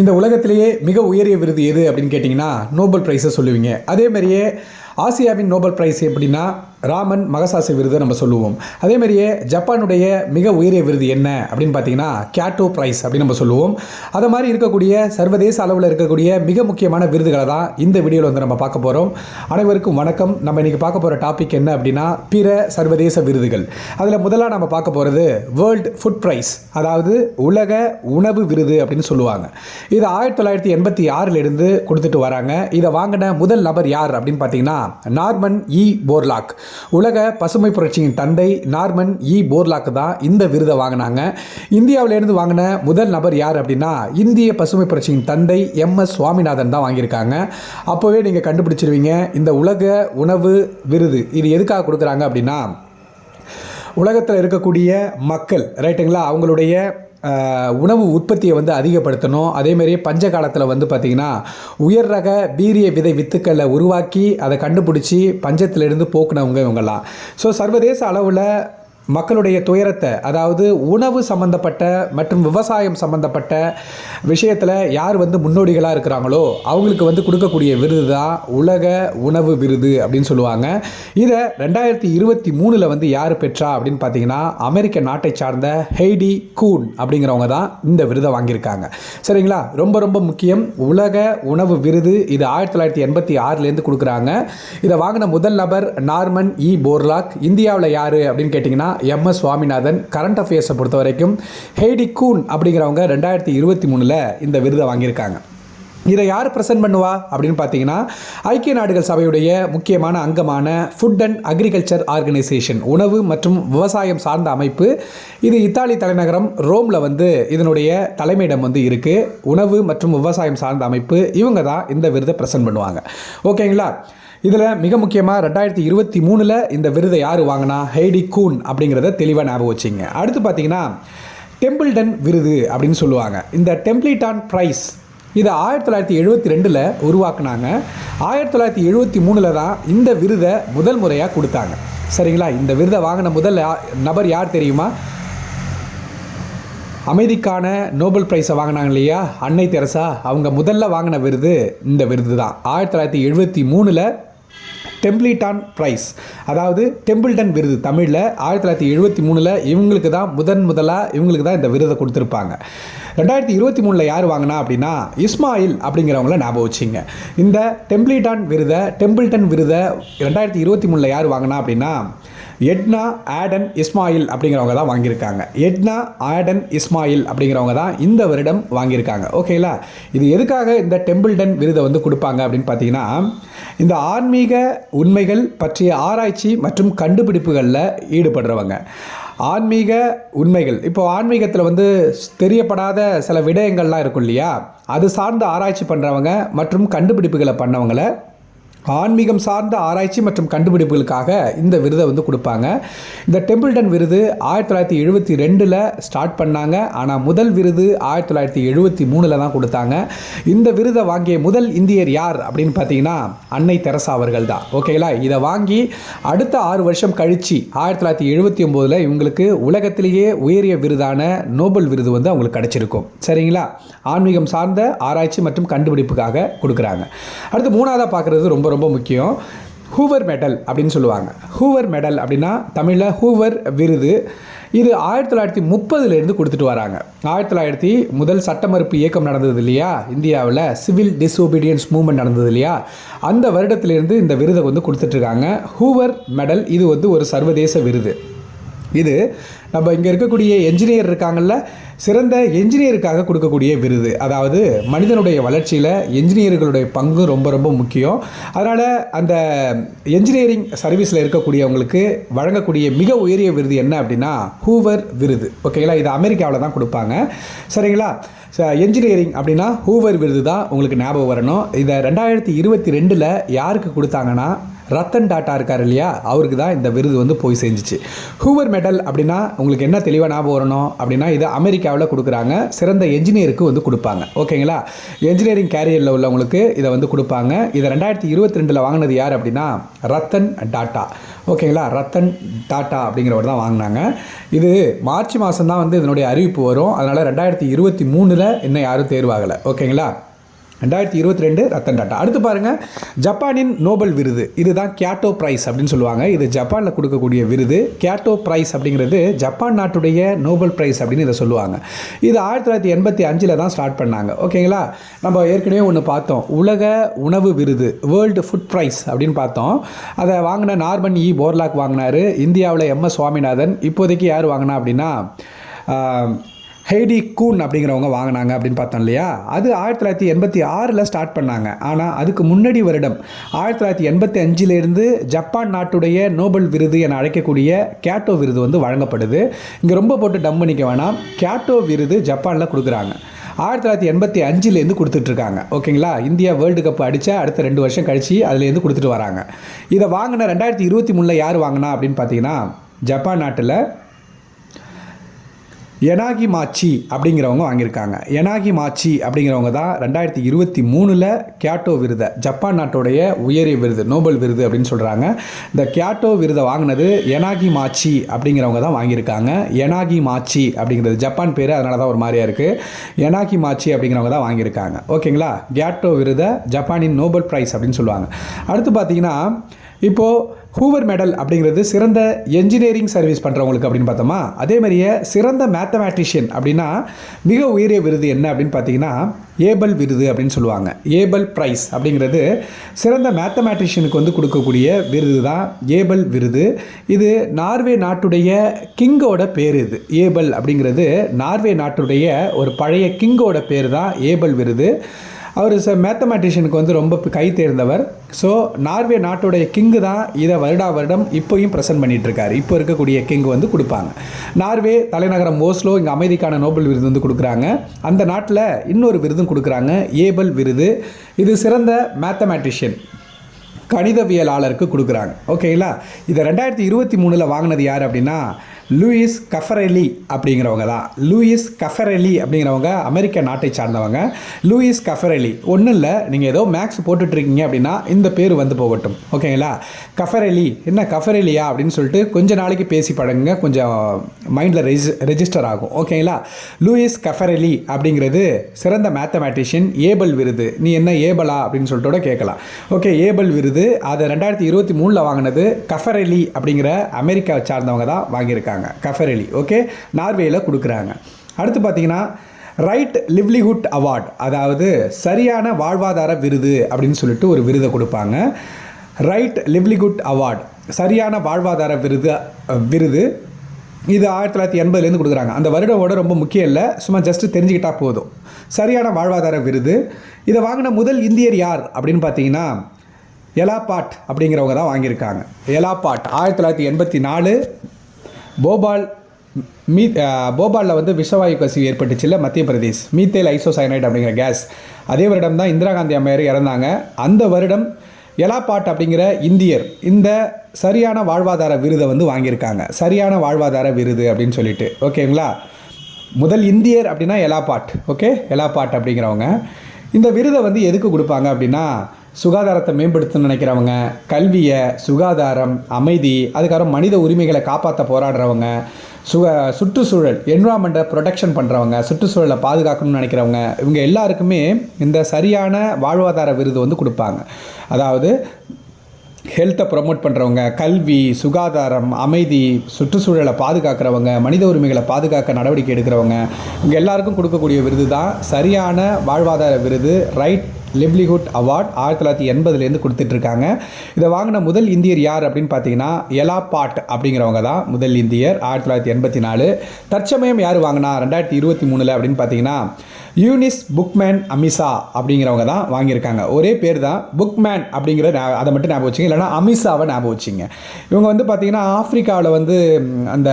இந்த உலகத்திலேயே மிக உயரிய விருது எது அப்படின்னு கேட்டிங்கன்னா நோபல் ப்ரைஸை சொல்லுவீங்க. அதே மாதிரியே ஆசியாவின் நோபல் பிரைஸ் எப்படின்னா ராமன் மகசாசி விருதை நம்ம சொல்லுவோம். அதே மாதிரியே ஜப்பானுடைய மிக உயரிய விருது என்ன அப்படின்னு பார்த்தீங்கன்னா கேட்டோ பிரைஸ் அப்படின்னு நம்ம சொல்லுவோம். அதை மாதிரி இருக்கக்கூடிய சர்வதேச அளவில் இருக்கக்கூடிய மிக முக்கியமான விருதுகளை தான் இந்த வீடியோவில் வந்து நம்ம பார்க்க போகிறோம் அனைவருக்கும் வணக்கம். நம்ம இன்றைக்கி பார்க்க போகிற டாபிக் என்ன அப்படின்னா பிற சர்வதேச விருதுகள். அதில் முதலாக நம்ம பார்க்க போகிறது வேர்ல்டு ஃபுட் ப்ரைஸ் அதாவது உலக உணவு விருது அப்படின்னு சொல்லுவாங்க. இது ஆயிரத்தி தொள்ளாயிரத்தி எண்பத்தி ஆறிலிருந்து கொடுத்துட்டு வராங்க. இதை வாங்கின முதல் நபர் யார் அப்படின்னு பார்த்தீங்கன்னா நார்மன் இ போர்லாக். உலக பசுமை புரட்சியின் தந்தை நார்மன் இ போர்லாக் தான் இந்த விருதை வாங்கினாங்க. இந்தியாவிலேருந்து வாங்கின முதல் நபர் யார் அப்படின்னா இந்திய பசுமை புரட்சியின் தந்தை எம் எஸ் சுவாமிநாதன் தான் வாங்கியிருக்காங்க. அப்போவே நீங்கள் கண்டுபிடிச்சிருவீங்க இந்த உலக உணவு விருது. இது எதுக்காக கொடுக்குறாங்க அப்படின்னா உலகத்தில் இருக்கக்கூடிய மக்கள் ரைட்டுங்களா? அவங்களுடைய உணவு உற்பத்தியை வந்து அதிகப்படுத்தணும். அதேமாரி பஞ்ச காலத்தில் வந்து பார்த்திங்கன்னா உயர் ரக வீரிய விதை வித்துக்களை உருவாக்கி அதை கண்டுபிடிச்சி பஞ்சத்திலிருந்து போக்குனவங்க இவங்கெல்லாம். ஸோ சர்வதேச அளவில் மக்களுடைய துயரத்தை அதாவது உணவு சம்பந்தப்பட்ட மற்றும் விவசாயம் சம்பந்தப்பட்ட விஷயத்தில் யார் வந்து முன்னோடிகளாக இருக்கிறாங்களோ அவங்களுக்கு வந்து கொடுக்கக்கூடிய விருது தான் உலக உணவு விருது அப்படின்னு சொல்லுவாங்க. இதை ரெண்டாயிரத்தி இருபத்தி மூணில் வந்து யார் பெற்றா அப்படின்னு பார்த்தீங்கன்னா அமெரிக்க நாட்டை சார்ந்த ஹெய்டி கூன் அப்படிங்கிறவங்க தான் இந்த விருதை வாங்கியிருக்காங்க. சரிங்களா? ரொம்ப ரொம்ப முக்கியம். உலக உணவு விருது இது ஆயிரத்தி தொள்ளாயிரத்தி எண்பத்தி ஆறுலேருந்து கொடுக்குறாங்க. இதை வாங்கின முதல் நபர் நார்மன் இ போர்லாக். இந்தியாவில் யார் அப்படின்னு கேட்டிங்கன்னா எம் எஸ் சுவாமிநாதன் கரண்ட் அஃபேர்ஸை பொறுத்த வரைக்கும் ஹெய்டி கூன் அப்படிங்கிறவங்க ரெண்டாயிரத்தி இருபத்தி மூணில் இந்த விருதை வாங்கியிருக்காங்க. இதை யார் ப்ரெசென்ட் பண்ணுவா அப்படின்னு பார்த்தீங்கன்னா ஐக்கிய நாடுகள் சபையுடைய முக்கியமான அங்கமான ஃபுட் அண்ட் அக்ரிகல்ச்சர் ஆர்கனைசேஷன் உணவு மற்றும் விவசாயம் சார்ந்த அமைப்பு. இது இத்தாலி தலைநகரம் ரோமில் வந்து இதனுடைய தலைமையிடம் வந்து இருக்குது உணவு மற்றும் விவசாயம் சார்ந்த அமைப்பு. இவங்க தான் இந்த விருதை ப்ரெசென்ட் பண்ணுவாங்க. ஓகேங்களா? இதில் மிக முக்கியமாக ரெண்டாயிரத்தி இருபத்தி மூணில் இந்த விருதை யார் வாங்கினா? ஹெய்டி கூன் அப்படிங்கிறத தெளிவாக ஞாபகம் வச்சிங்க. அடுத்து பார்த்தீங்கன்னா டெம்பிள்டன் விருது அப்படின்னு சொல்லுவாங்க. இந்த டெம்ப்ளிட்டான் ப்ரைஸ் இதை ஆயிரத்தி தொள்ளாயிரத்தி எழுபத்தி ரெண்டில் உருவாக்குனாங்க. ஆயிரத்தி தொள்ளாயிரத்தி எழுபத்தி மூணில் தான் இந்த விருதை முதல் முறையாக கொடுத்தாங்க. சரிங்களா? இந்த விருதை வாங்கின முதல் யா- நபர் யார் தெரியுமா? அமைதிக்கான நோபல் ப்ரைஸை வாங்கினாங்க இல்லையா? அன்னை தெரசா. அவங்க முதல்ல வாங்கின விருது இந்த விருது தான் ஆயிரத்தி தொள்ளாயிரத்தி எழுபத்தி மூணில் டெம்பிளிட்டான் ப்ரைஸ். அதாவது டெம்பிள்டன் விருது. தமிழில் ஆயிரத்தி தொள்ளாயிரத்தி எழுபத்தி மூணில் இவங்களுக்கு தான் முதன் முதலாக இவங்களுக்கு தான் இந்த விருதை கொடுத்துருப்பாங்க. ரெண்டாயிரத்தி இருபத்தி மூணில் யார் வாங்கினா அப்படின்னா இஸ்மாயில் அப்படிங்கிறவங்கள ஞாபகம் வச்சிங்க. இந்த டெம்பிளிட்டான் விருதை டெம்பிள்டன் விருதை ரெண்டாயிரத்தி இருபத்தி மூணில் யார் வாங்கினா அப்படின்னா எட்னா ஆடன் இஸ்மாயில் அப்படிங்கிறவங்க தான் வாங்கியிருக்காங்க. எட்னா ஆடன் இஸ்மாயில் அப்படிங்கிறவங்க தான் இந்த வருடம் வாங்கியிருக்காங்க. ஓகேங்களா இது எதுக்காக இந்த டெம்பிள்டன் விருதை வந்து கொடுப்பாங்க அப்படின்னு பார்த்தீங்கன்னா இந்த ஆன்மீக உண்மைகள் பற்றிய ஆராய்ச்சி மற்றும் கண்டுபிடிப்புகளில் ஈடுபடுறவங்க. ஆன்மீக உண்மைகள். இப்போ ஆன்மீகத்தில் வந்து தெரியப்படாத சில விடயங்கள்லாம் இருக்கும் இல்லையா? அது சார்ந்த ஆராய்ச்சி பண்ணுறவங்க மற்றும் கண்டுபிடிப்புகளை பண்ணவங்களை ஆன்மீகம் சார்ந்த ஆராய்ச்சி மற்றும் கண்டுபிடிப்புகளுக்காக இந்த விருதை வந்து கொடுப்பாங்க. இந்த டெம்பிள்டன் விருது ஆயிரத்தி தொள்ளாயிரத்தி எழுபத்தி ரெண்டில் ஸ்டார்ட் பண்ணாங்க. ஆனால் முதல் விருது ஆயிரத்தி தொள்ளாயிரத்தி எழுபத்தி மூணில் தான் கொடுத்தாங்க. இந்த விருதை வாங்கிய முதல் இந்தியர் யார் அப்படின்னு பார்த்தீங்கன்னா அன்னை தெரசா அவர்கள் தான். ஓகேங்களா இதை வாங்கி அடுத்த ஆறு வருஷம் கழித்து ஆயிரத்தி தொள்ளாயிரத்தி எழுபத்தி ஒம்போதில் இவங்களுக்கு உலகத்திலேயே உயரிய விருதான நோபல் விருது வந்து அவங்களுக்கு கிடச்சிருக்கும். சரிங்களா? ஆன்மீகம் சார்ந்த ஆராய்ச்சி மற்றும் கண்டுபிடிப்புக்காக கொடுக்குறாங்க. அடுத்து மூணாவதாக பார்க்குறது ரொம்ப ரொம்ப முக்கியம். ஹூவர் மெடல் அப்படின்னு சொல்லுவாங்க. ஹூவர் மெடல் அப்படின்னா தமிழில் ஹூவர் விருது. இது ஆயிரத்தி தொள்ளாயிரத்தி முப்பதுலேருந்து கொடுத்துட்டு வராங்க. ஆயிரத்தி தொள்ளாயிரத்தி முதல் சட்ட மறுப்பு இயக்கம் நடந்தது இல்லையா? இந்தியாவில் சிவில் டிஸ்ஒபீடியன்ஸ் மூவ்மெண்ட் நடந்தது இல்லையா? அந்த வருடத்திலேருந்து இந்த விருதை வந்து கொடுத்துட்ருக்காங்க ஹூவர் மெடல் இது வந்து ஒரு சர்வதேச விருது. இது நம்ம இங்கே இருக்கக்கூடிய என்ஜினியர் இருக்காங்கல்ல சிறந்த என்ஜினியருக்காக கொடுக்கக்கூடிய விருது. அதாவது மனிதனுடைய வளர்ச்சியில் என்ஜினியர்களுடைய பங்கு ரொம்ப ரொம்ப முக்கியம். அதனால் அந்த என்ஜினியரிங் சர்வீஸில் இருக்கக்கூடியவங்களுக்கு வழங்கக்கூடிய மிக உயரிய விருது என்ன அப்படின்னா ஹூவர் விருது. ஓகேங்களா இது அமெரிக்காவில் தான் கொடுப்பாங்க. சரிங்களா? என்ஜினியரிங் அப்படின்னா ஹூவர் விருது தான் உங்களுக்கு ஞாபகம் வரணும். இதை ரெண்டாயிரத்தி இருபத்தி ரெண்டில் யாருக்கு கொடுத்தாங்கன்னா ரத்தன் டாட்டா இருக்கார் இல்லையா? அவருக்கு தான் இந்த விருது வந்து போய் செஞ்சுச்சு ஹூவர் மெடல் அப்படின்னா உங்களுக்கு என்ன தெளிவாக ஞாபகம் வரணும் அப்படின்னா இது அமெரிக்கா இந்தியாவில் கொடுக்குறாங்க. சிறந்த என்ஜினியருக்கு வந்து கொடுப்பாங்க. ஓகேங்களா? என்ஜினியரிங் கேரியரில் உள்ளவங்களுக்கு இதை வந்து கொடுப்பாங்க. இதை ரெண்டாயிரத்தி இருபத்தி ரெண்டில் வாங்கினது யார் அப்படின்னா ரத்தன் டாட்டா. ஓகேங்களா? ரத்தன் டாட்டா அப்படிங்கிறவர் தான் வாங்கினாங்க. இது மார்ச் மாதம் தான் வந்து இதனுடைய அறிவிப்பு வரும். அதனால் ரெண்டாயிரத்தி இருபத்தி மூணில் இன்னும் யாரும் தேர்வாகலை. ஓகேங்களா? ரெண்டாயிரத்தி இருபத்தி ரெண்டு ரத்தன் டாட்டா. அடுத்து பாருங்கள் ஜப்பானின் நோபல் விருது. இதுதான் கேட்டோ பிரைஸ் அப்படின்னு சொல்லுவாங்க. இது ஜப்பானில் கொடுக்கக்கூடிய விருது. கேட்டோ பிரைஸ் அப்படிங்கிறது ஜப்பான் நாட்டுடைய நோபல் ப்ரைஸ் அப்படின்னு இதை சொல்லுவாங்க. இது ஆயிரத்தி தொள்ளாயிரத்தி எண்பத்தி அஞ்சில் தான் ஸ்டார்ட் பண்ணாங்க. ஓகேங்களா நம்ம ஏற்கனவே ஒன்று பார்த்தோம். உலக உணவு விருது வேர்ல்டு ஃபுட் ப்ரைஸ் அப்படின்னு பார்த்தோம். அதை வாங்கின நார்மன் இ. போர்லாக் வாங்கினார். இந்தியாவில் எம். எஸ். சுவாமிநாதன். இப்போதைக்கு யார் வாங்கினா அப்படின்னா ஹெய்டி கூன் அப்படிங்கிறவங்க வாங்கினாங்க அப்படின்னு பார்த்தோம் இல்லையா? அது ஆயிரத்தி தொள்ளாயிரத்தி எண்பத்தி ஆறில் ஸ்டார்ட் பண்ணாங்க. ஆனால் அதுக்கு முன்னாடி வருடம் ஆயிரத்தி தொள்ளாயிரத்தி எண்பத்தி அஞ்சிலேருந்து ஜப்பான் நாட்டுடைய நோபல் விருது என அழைக்கக்கூடிய கேட்டோ விருது வந்து வழங்கப்படுது. இங்கே ரொம்ப போட்டு டம் பண்ணிக்க வேணாம். கேட்டோ விருது ஜப்பானில் கொடுக்குறாங்க. ஆயிரத்தி தொள்ளாயிரத்தி எண்பத்தி அஞ்சுலேருந்து கொடுத்துட்ருக்காங்க. ஓகேங்களா? இந்தியா வேர்ல்டு கப் அடித்தா அடுத்த ரெண்டு வருஷம் கழித்து அதுலேருந்து கொடுத்துட்டு வராங்க. இதை வாங்கின ரெண்டாயிரத்தி இருபத்தி மூணில் யார் வாங்கினா அப்படின்னு பார்த்தீங்கன்னா ஜப்பான் நாட்டில் எனாகி மாச்சி அப்படிங்கிறவங்க வாங்கியிருக்காங்க. எனாகி மாச்சி அப்படிங்கிறவங்க தான் ரெண்டாயிரத்தி இருபத்தி மூணில் கியாட்டோ விருதை ஜப்பான் நாட்டுடைய உயரிய விருது நோபல் விருது அப்படின்னு சொல்கிறாங்க இந்த கியாட்டோ விருதை வாங்கினது எனாகி மாச்சி அப்படிங்கிறவங்க தான் வாங்கியிருக்காங்க. எனாகி மாச்சி அப்படிங்கிறது ஜப்பான் பேர் அதனால தான் ஒரு மாதிரியாக இருக்குது எனாகி மாச்சி அப்படிங்கிறவங்க தான் வாங்கியிருக்காங்க. ஓகேங்களா? கியாட்டோ விருதை ஜப்பானின் நோபல் ப்ரைஸ் அப்படின்னு சொல்லுவாங்க. அடுத்து பார்த்தீங்கன்னா இப்போது ஹூவர் மெடல் அப்படிங்கிறது சிறந்த என்ஜினியரிங் சர்வீஸ் பண்ணுறவங்களுக்கு அப்படின்னு பார்த்தோமா? அதே மாதிரியே சிறந்த மேத்தமேட்டிஷியன் அப்படின்னா மிக உயரிய விருது என்ன அப்படின்னு பார்த்தீங்கன்னா ஏபல் விருது அப்படின்னு சொல்லுவாங்க. ஏபல் ப்ரைஸ் அப்படிங்கிறது சிறந்த மேத்தமேட்டிஷியனுக்கு வந்து கொடுக்கக்கூடிய விருது தான் ஏபல் விருது. இது நார்வே நாட்டுடைய கிங்கோட பேர் இது. ஏபல் அப்படிங்கிறது நார்வே நாட்டுடைய ஒரு பழைய கிங்கோட பேர் தான் ஏபல் விருது. அவர் ச மேத்தமேட்டிஷியனுக்கு வந்து ரொம்ப கை தேர்ந்தவர். ஸோ நார்வே நாட்டுடைய கிங்கு தான் இதை வருடா வருடம் இப்போயும் ப்ரெசென்ட் பண்ணிகிட்ருக்காரு இப்போ இருக்கக்கூடிய கிங் வந்து கொடுப்பாங்க. நார்வே தலைநகரம் ஓஸ்லோ இங்கே அமைதிக்கான நோபல் விருது வந்து கொடுக்குறாங்க. அந்த நாட்டில் இன்னொரு விருதும் கொடுக்குறாங்க ஏபல் விருது. இது சிறந்த மேத்தமேட்டிஷியன் கணிதவியலாளருக்கு கொடுக்குறாங்க. ஓகேங்களா இதை ரெண்டாயிரத்தி இருபத்தி மூணில் வாங்கினது யார் அப்படின்னா லூயிஸ் கஃபரெலி அப்படிங்கிறவங்க தான் லூயிஸ் கஃபரெலி அப்படிங்கிறவங்க அமெரிக்க நாட்டை சார்ந்தவங்க. லூயிஸ் கஃபரெலி ஒன்றும் இல்லை நீங்கள் ஏதோ மேக்ஸ் போட்டுட்ருக்கீங்க அப்படின்னா இந்த பேர் வந்து போகட்டும். ஓகேங்களா கஃபரெலி என்ன கஃபரெலியா அப்படின்னு சொல்லிட்டு கொஞ்ச நாளைக்கு பேசி பழங்க கொஞ்சம் மைண்டில் ரெஜி ரெஜிஸ்டர் ஆகும். ஓகேங்களா லூயிஸ் கஃபரெலி அப்படிங்கிறது சிறந்த மேத்தமேட்டிஷியன் ஏபல் விருது. நீ என்ன ஏபலா அப்படின்னு சொல்லிட்டு கூட கேட்கலாம். ஓகே ஏபல் விருது. அதை ரெண்டாயிரத்தி இருபத்தி மூணில் வாங்கினது கஃபரெலி அப்படிங்கிற அமெரிக்காவை சார்ந்தவங்க தான் வாங்கியிருக்காங்க. கஃபரெலி ஓகே நார்வேயில் கொடுக்குறாங்க. அடுத்து பார்த்தீங்கன்னா ரைட் லிவ்லிஹுட் அவார்ட் அதாவது சரியான வாழ்வாதார விருது அப்படின்னு சொல்லிட்டு ஒரு விருதை கொடுப்பாங்க. ரைட் லிவ்லிகுட் அவார்ட் சரியான வாழ்வாதார விருது விருது. இது ஆயிரத்தி தொள்ளாயிரத்தி எண்பதுலேருந்து கொடுக்குறாங்க. அந்த வருடமோட ரொம்ப முக்கியம் இல்லை சும்மா ஜஸ்ட்டு தெரிஞ்சுக்கிட்டா போதும். சரியான வாழ்வாதார விருது. இதை வாங்கின முதல் இந்தியர் யார் அப்படின்னு பார்த்தீங்கன்னா எலாபாட் அப்படிங்கிறவங்க தான் வாங்கியிருக்காங்க. எலாபாட் ஆயிரத்தி தொள்ளாயிரத்தி எண்பத்தி நாலு போபால் மீ போபாலில் வந்து விஷவாயு கசிவு ஏற்பட்டுச்சுல்ல மத்திய பிரதேஷ். மீத்தேல் ஐசோசைனைட் அப்படிங்கிற கேஸ். அதே வருடம் தான் இந்திரா காந்தி அம்மையார் இறந்தாங்க. அந்த வருடம் எலாபாட் அப்படிங்கிற இந்தியர் இந்த சரியான வாழ்வாதார விருதை வந்து வாங்கியிருக்காங்க. சரியான வாழ்வாதார விருது அப்படின்னு சொல்லிட்டு. ஓகேங்களா? முதல் இந்தியர் அப்படின்னா எலாபாட். ஓகே? எலாபாட் அப்படிங்கிறவங்க. இந்த விருதை வந்து எதுக்கு கொடுப்பாங்க அப்படின்னா சுகாதாரத்தை மேம்படுத்தணும்னு நினைக்கிறவங்க கல்வியை சுகாதாரம் அமைதி அதுக்கப்புறம் மனித உரிமைகளை காப்பாற்ற போராடுறவங்க சுக சுற்றுச்சூழல் என்வரான்மெண்ட்டை ப்ரொடெக்ஷன் பண்ணுறவங்க சுற்றுச்சூழலை பாதுகாக்கணும்னு நினைக்கிறவங்க இவங்க எல்லாருக்குமே இந்த சரியான வாழ்வாதார விருது வந்து கொடுப்பாங்க. அதாவது ஹெல்த்தை ப்ரொமோட் பண்ணுறவங்க கல்வி சுகாதாரம் அமைதி சுற்றுச்சூழலை பாதுகாக்கிறவங்க மனித உரிமைகளை பாதுகாக்க நடவடிக்கை எடுக்கிறவங்க இங்கே எல்லாருக்கும் கொடுக்கக்கூடிய விருது தான் சரியான வாழ்வாதார விருது ரைட் லிவ்லிஹுட் அவார்ட் ஆயிரத்தி தொள்ளாயிரத்தி எண்பதுலேருந்து கொடுத்துட்ருக்காங்க. இதை வாங்கின முதல் இந்தியர் யார் அப்படின்னு பார்த்தீங்கன்னா எலா பாட் அப்படிங்கிறவங்க தான் முதல் இந்தியர் ஆயிரத்தி தொள்ளாயிரத்தி எண்பத்தி நாலு. தற்சமயம் யார் வாங்கினா ரெண்டாயிரத்தி இருபத்தி மூணில் அப்படின்னு பார்த்தீங்கன்னா யூனிஸ் புக்மேன் அமிசா அப்படிங்கிறவங்க தான் வாங்கியிருக்காங்க. ஒரே பேர் தான் புக்மேன் அப்படிங்கிற அதை மட்டும் ஞாபகம் வச்சுங்க. இல்லைனா அமிசாவை ஞாபகம் வச்சுங்க. இவங்க வந்து பார்த்திங்கன்னா ஆஃப்ரிக்காவில் வந்து அந்த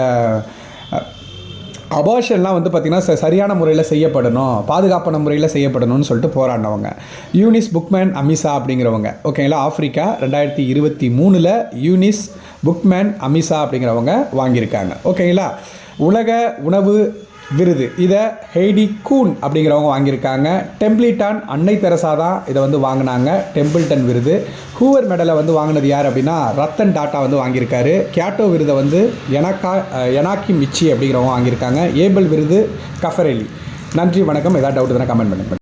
அபார்ஷன்லாம் வந்து பார்த்திங்கன்னா ச- சரியான முறையில் செய்யப்படணும் பாதுகாப்பான முறையில் செய்யப்படணும்னு சொல்லிட்டு போராடினவங்க. யூனிஸ் புக்மேன் அமிசா அப்படிங்கிறவங்க. ஓகேங்களா ஆஃப்ரிக்கா ரெண்டாயிரத்தி இருபத்தி மூணில் யூனிஸ் புக்மேன் அமிசா அப்படிங்கிறவங்க வாங்கியிருக்காங்க. ஓகேங்களா உலக உணவு விருது. இதை ஹெய்டி கூன் அப்படிங்கிறவங்க வாங்கியிருக்காங்க. டெம்பிள்டன் அன்னை தெரசா தான் இதை வந்து வாங்கினாங்க. டெம்பிள்டன் விருது. ஹூவர் மெடலை வந்து வாங்கினது யார் அப்படின்னா ரத்தன் டாட்டா வந்து வாங்கியிருக்காரு. கேட்டோ விருதை வந்து எனக்கா எனாக்கி மிச்சி அப்படிங்கிறவங்க வாங்கியிருக்காங்க. ஏபல் விருது கஃபரேலி. நன்றி வணக்கம். ஏதாவது டவுட் தானே கமெண்ட் பண்ணுங்கள்